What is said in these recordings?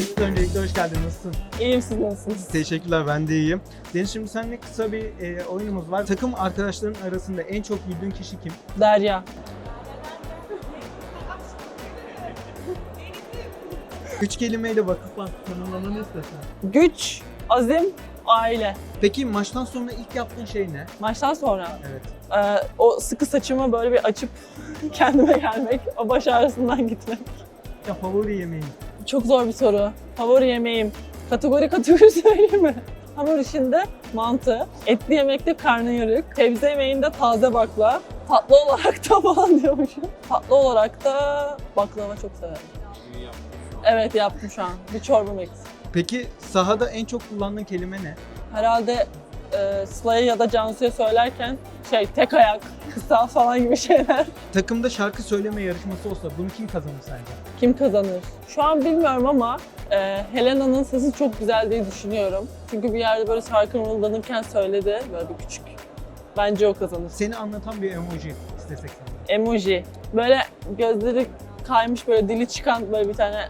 hoş geldin. Nasılsın? İyiyim siz nasılsınız? Teşekkürler, ben de iyiyim. Deniz şimdi seninle kısa bir e, oyunumuz var. Takım arkadaşların arasında en çok güldüğün kişi kim? Derya. Üç kelimeyle vakıf var. Tanımlamanı istesen. Güç, azim, aile. Peki maçtan sonra ilk yaptığın şey ne? Maçtan sonra Evet. e, o sıkı saçımı böyle bir açıp kendime gelmek, o baş ağrısından gitmek. Ya favori yemeğin? Çok zor bir soru. Favori yemeğim. Kategori kategori söyleyeyim mi? Hamur işinde mantı, etli yemekte karnıyarık, sebze yemeğinde taze bakla, tatlı olarak da falan diyormuşum. Tatlı olarak da baklava çok severim. Evet yaptım şu an. Bir çorbam eksik. Peki sahada en çok kullandığın kelime ne? Herhalde e, Sıla'ya ya da Cansu'ya söylerken şey tek ayak, kısa falan gibi şeyler. Takımda şarkı söyleme yarışması olsa bunu kim kazanır sence? Kim kazanır? Şu an bilmiyorum ama e, Helena'nın sesi çok güzel diye düşünüyorum. Çünkü bir yerde böyle şarkı mırıldanırken söyledi. Böyle bir küçük. Bence o kazanır. Seni anlatan bir emoji istesek sana. Emoji. Böyle gözleri kaymış böyle dili çıkan böyle bir tane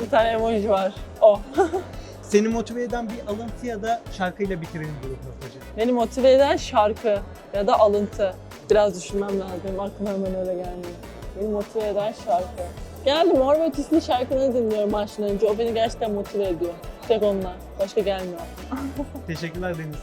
bir tane emoji var. O. Seni motive eden bir alıntı ya da şarkıyla bitirelim bu röportajı. Beni motive eden şarkı ya da alıntı. Biraz düşünmem lazım. Aklıma hemen öyle gelmiyor. Beni motive eden şarkı. Genelde Mor ve Ötesi'nin şarkılarını dinliyorum maçtan önce. O beni gerçekten motive ediyor. Tek onlar. Başka gelmiyor. Teşekkürler Deniz.